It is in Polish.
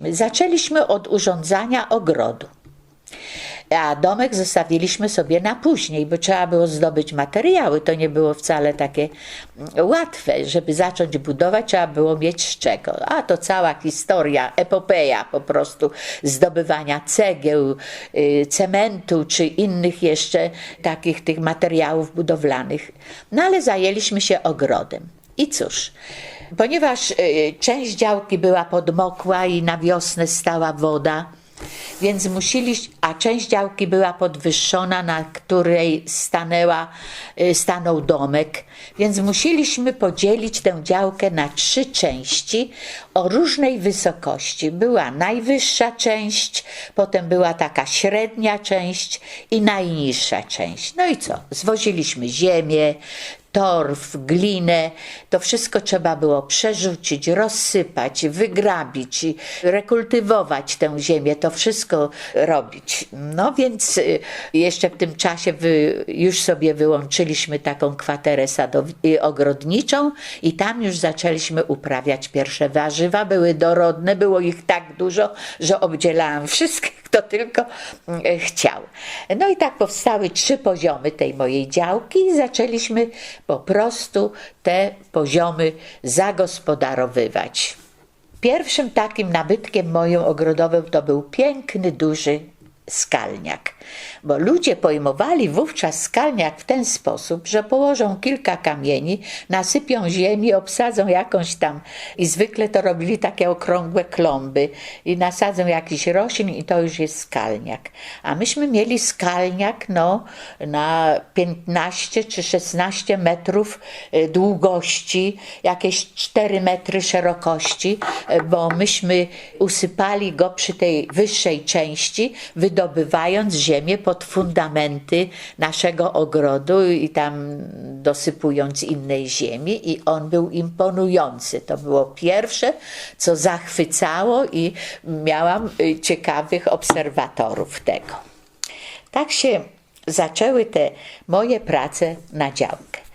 Zaczęliśmy od urządzania ogrodu. A domek zostawiliśmy sobie na później, bo trzeba było zdobyć materiały. To nie było wcale takie mm, łatwe. Żeby zacząć budować, trzeba było mieć z czego. A to cała historia, epopeja po prostu zdobywania cegieł, y, cementu czy innych jeszcze takich tych materiałów budowlanych. No ale zajęliśmy się ogrodem. I cóż, ponieważ y, część działki była podmokła i na wiosnę stała woda, więc musieliśmy, a część działki była podwyższona, na której stanęła, y, stanął domek, więc musieliśmy podzielić tę działkę na trzy części o różnej wysokości. Była najwyższa część, potem była taka średnia część i najniższa część. No i co? Zwoziliśmy ziemię, torf, glinę, to wszystko trzeba było przerzucić, rozsypać, wygrabić, rekultywować tę ziemię, to wszystko robić. No więc y, jeszcze w tym czasie wy, już sobie wyłączyliśmy taką kwaterę sadow- y, ogrodniczą i tam już zaczęliśmy uprawiać pierwsze warzywa. Były dorodne, było ich tak dużo, że obdzielałam wszystkich, kto tylko y, chciał. No i tak powstały trzy poziomy tej mojej działki i zaczęliśmy po prostu te poziomy zagospodarowywać. Pierwszym takim nabytkiem moim ogrodowym to był piękny, duży skalniak. Bo ludzie pojmowali wówczas skalniak w ten sposób, że położą kilka kamieni, nasypią ziemi, obsadzą jakąś tam i zwykle to robili takie okrągłe klomby i nasadzą jakiś roślin i to już jest skalniak. A myśmy mieli skalniak no, na 15 czy 16 metrów e, długości, jakieś 4 metry szerokości, bo myśmy usypali go przy tej wyższej części, wydobywając ziemię pod fundamenty naszego ogrodu i tam dosypując innej ziemi i on był imponujący. To było pierwsze, co zachwycało i miałam y, ciekawych obserwatorów tego. Tak się zaczęły te moje prace na działkę.